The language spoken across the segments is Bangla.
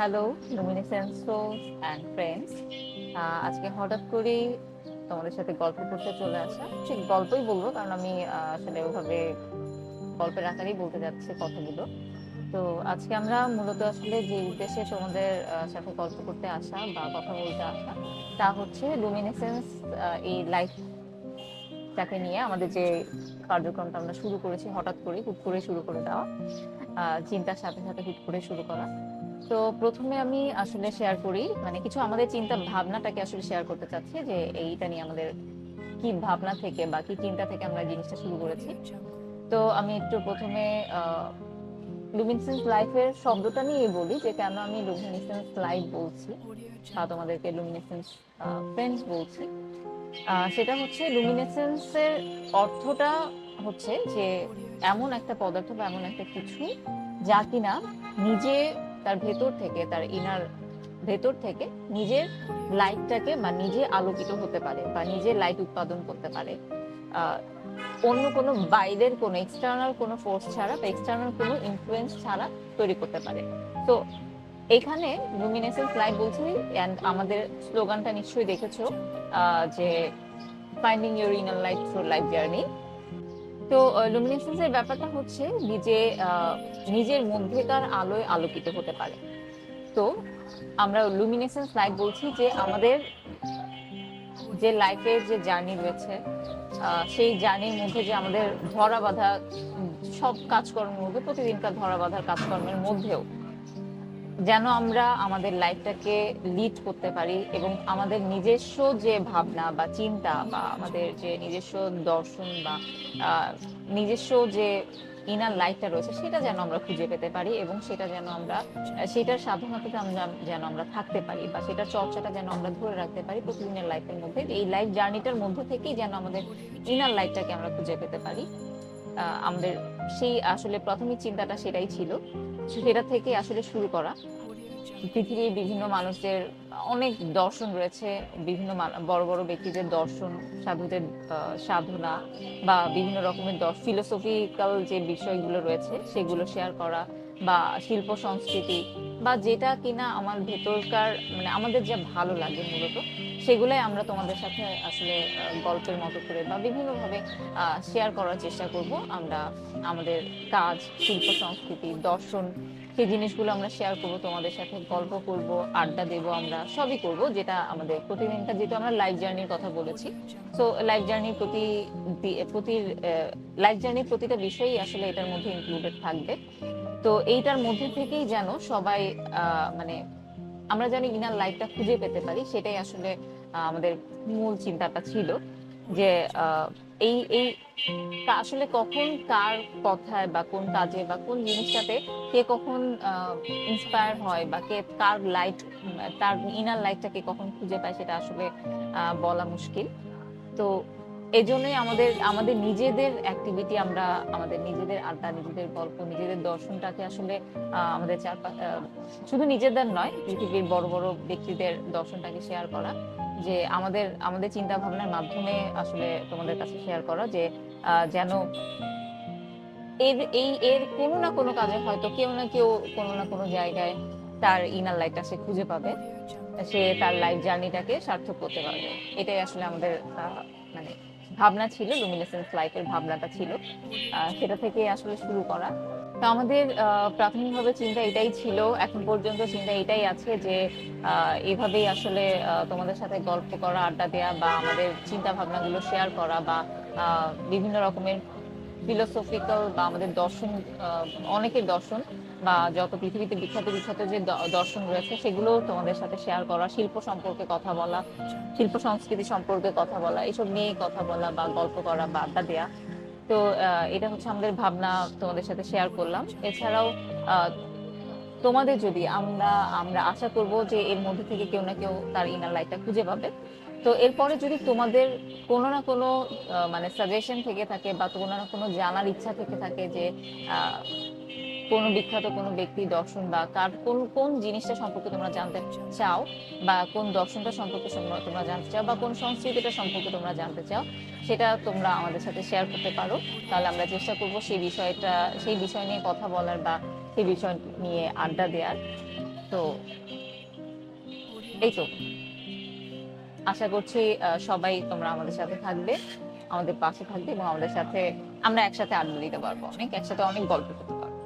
Hello luminescence souls and friends আজকে হঠাৎ করেই তোমাদের সাথে গল্প করতে চলে আসা। ঠিক গল্পই বলব, কারণ আমি আসলে ওভাবে গল্পের আকারেই বলতে যাচ্ছি কথাগুলো। তো আজকে আমরা মূলত আসলে যে উদ্দেশ্যে তোমাদের সাথে গল্প করতে আসা বা কথা বলতে আসা, তা হচ্ছে লুমিনেসেন্স এই লাইফটাকে নিয়ে আমাদের যে কার্যক্রমটা আমরা শুরু করেছি হঠাৎ করে হুট করে শুরু করে দেওয়া চিন্তার সাথে সাথে হুট করে শুরু করা। তো প্রথমে আমি আসলে শেয়ার করি মানে কিছু আমাদের চিন্তা ভাবনাটাকে আসলে শেয়ার করতে চাচ্ছি যে এইটা নিয়ে আমাদের কি ভাবনা থেকে বা কি চিন্তা থেকে আমরা জিনিসটা শুরু করেছি। তো আমি একটু প্রথমে লুমিনেসেন্স লাইফের শব্দটা নিয়ে বলি যে কেন আমি লুমিনেসেন্স লাইফ বলছি বা তোমাদেরকে লুমিনেসেন্স ফ্রেন্ডস বলছি। সেটা হচ্ছে লুমিনেসেন্সের অর্থটা হচ্ছে যে এমন একটা পদার্থ বা এমন একটা কিছু যা কিনা নিজে তার ভেতর থেকে, তার ইনার ভেতর থেকে নিজের লাইটটাকে বা নিজে আলোকিত হতে পারে বা নিজে লাইট উৎপাদন করতে পারে। অন্য কোনো বাইরের কোনো এক্সটার্নাল কোনো ফোর্স ছাড়া বা এক্সটার্নাল কোনো ইনফ্লুয়েন্স ছাড়া তৈরি করতে পারে। তো এখানে লুমিনেসেন্স লাইট বলছি অ্যান্ড আমাদের স্লোগানটা নিশ্চয়ই দেখেছ যে finding your inner light through life journey তো লুমিনেসেন্স এর ব্যাপারটা হচ্ছে নিজে নিজের মধ্যেকার আলোয় আলোকিত হতে পারে। তো, আমরা লুমিনেসেন্স লাইট বলছি যে আমাদের যে লাইফের যে জার্নি রয়েছে সেই জার্নির মধ্যে যে আমাদের ধরা বাঁধা সব কাজকর্মের মধ্যে, প্রতিদিনকার ধরা বাঁধার কাজকর্মের মধ্যেও যেন আমরা আমাদের লাইফটাকে লিড করতে পারি এবং আমাদের নিজস্ব যে ভাবনা বা চিন্তা বা আমাদের যে নিজস্ব দর্শন বা নিজস্ব যে ইনার লাইফটা রয়েছে, সেটা যেন আমরা খুঁজে পেতে পারি এবং সেটা যেন আমরা, সেটার সাধনাতে আমরা যেন আমরা থাকতে পারি বা সেটার চর্চাটা যেন আমরা ধরে রাখতে পারি প্রতিদিনের লাইফের মধ্যে। এই লাইফ জার্নিটার মধ্যে থেকেই যেন আমাদের ইনার লাইফটাকে আমরা খুঁজে পেতে পারি। আমাদের সেই আসলে প্রথমে চিন্তাটা সেটাই ছিল, সেটা থেকে আসলে শুরু করা। পৃথিবীর বিভিন্ন মানুষদের অনেক দর্শন রয়েছে, বিভিন্ন বড় বড় ব্যক্তিদের দর্শন, সাধুদের সাধনা বা বিভিন্ন রকমের ফিলোসফিক্যাল যে বিষয়গুলো রয়েছে, সেগুলো শেয়ার করা বা শিল্প সংস্কৃতি বা যেটা কিনা আমার ভেতরকার মানে আমাদের যা ভালো লাগে মূলত, সেগুলাই আমরা তোমাদের সাথে আসলে গল্পের মতো করে বা বিভিন্নভাবে শেয়ার করার চেষ্টা করব। আমরা আমাদের কাজ, শিল্প সংস্কৃতি, দর্শন, সেই জিনিসগুলো আমরা শেয়ার করব, তোমাদের সাথে গল্প করব, আড্ডা দেব আমরা, সবই করব, যেটা আমাদের প্রতিদিনটা যেহেতু আমরা লাইফ জার্নির কথা বলেছি। সো লাইফ জার্নির প্রতি প্রতি লাইফ জার্নির প্রতিটা বিষয়ই আসলে এটার মধ্যে ইনক্লুডেড থাকবে। তো এইটার মধ্যে থেকেই যেন সবাই মানে আমরা যেন ইনার লাইফটা খুঁজে পেতে পারি, সেটাই আসলে আমাদের মূল চিন্তাটা ছিল যে এই এই আসলে কখন কার কথায় বা কোন কাজে বা কোন জিনিসটাতে কে কখন ইন্সপায়ার হয় বা কে কার লাইট তার ইনার লাইটটাকে কখন খুঁজে পায় সেটা আসলে বলা মুশকিল। তো এই জন্যই আমাদের আমাদের নিজেদের অ্যাক্টিভিটি আমরা আমাদের নিজেদের আড্ডা নিজেদের গল্প নিজেদের দর্শনটাকে আসলে আমাদের চারপা আহ, শুধু নিজেদের নয় পৃথিবীর বড় বড় ব্যক্তিদের দর্শনটাকে শেয়ার করা যে আমাদের আমাদের চিন্তা ভাবনার মাধ্যমে আসলে তোমাদের কাছে শেয়ার করা যে যেন এর এই এর কোনো না কোনো কাজে হয়তো কেউ না কেউ কোনো না কোনো জায়গায় তার ইনার লাইটটা সে খুঁজে পাবে সে তার লাইফ জার্নিটাকে সার্থক করতে পারবে। এটাই আসলে আমাদের ভাবনা ছিল লুমিনেসেন্স লাইফের ভাবনাটা ছিল সেটা থেকে আসলে শুরু করা। তো আমাদের প্রাথমিকভাবে চিন্তা এটাই ছিল এখন পর্যন্ত চিন্তা এটাই আছে যে এভাবেই আসলে আহ, তোমাদের সাথে গল্প করা আড্ডা দেওয়া বা আমাদের চিন্তা ভাবনাগুলো শেয়ার করা বা বিভিন্ন রকমের ফিলোসফিক্যাল বা আমাদের দর্শন অনেকের দর্শন বা যত পৃথিবীতে বিখ্যাত বিখ্যাত যে দর্শন রয়েছে, সেগুলো তোমাদের সাথে শেয়ার করা, শিল্প সম্পর্কে কথা বলা, শিল্প সংস্কৃতি সম্পর্কে কথা বলা এসব নিয়ে কথা বলা বা গল্প করা বা আড্ডা দেওয়া তো এটা হচ্ছে আমাদের ভাবনা তোমাদের সাথে শেয়ার করলাম। এছাড়াও তোমাদের যদি আমরা আমরা আশা করব যে এর মধ্যে থেকে কেউ না কেউ তার ইনার লাইটটা খুঁজে পাবে। তো এরপরে যদি তোমাদের কোনো না কোনো মানে সাজেশন থেকে থাকে বা কোনো না কোনো জানার ইচ্ছা থেকে থাকে যে কোনো বিখ্যাত কোনো ব্যক্তি দর্শন বা কার কোন কোন জিনিসটা সম্পর্কে তোমরা জানতে চাও বা কোন দর্শনটা সম্পর্কে তোমরা জানতে চাও বা কোন সংস্কৃতিটা সম্পর্কে তোমরা জানতে চাও, সেটা তোমরা আমাদের সাথে শেয়ার করতে পারো। তাহলে আমরা চেষ্টা করব সেই বিষয়টা, সেই বিষয় নিয়ে কথা বলার বা সেই বিষয় নিয়ে আড্ডা দেওয়ার তো এই তো। আশা করছি সবাই তোমরা আমাদের সাথে থাকবে, আমাদের পাশে থাকবে এবং আমাদের সাথে আমরা একসাথে আড্ডা দিতে পারব অনেক, একসাথে অনেক গল্প করতে পারব।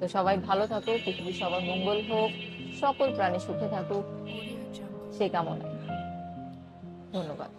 তো সবাই ভালো থাকুক, পৃথিবীর সবার মঙ্গল হোক, সকল প্রাণী সুখে থাকুক সেই কামনায়। ধন্যবাদ।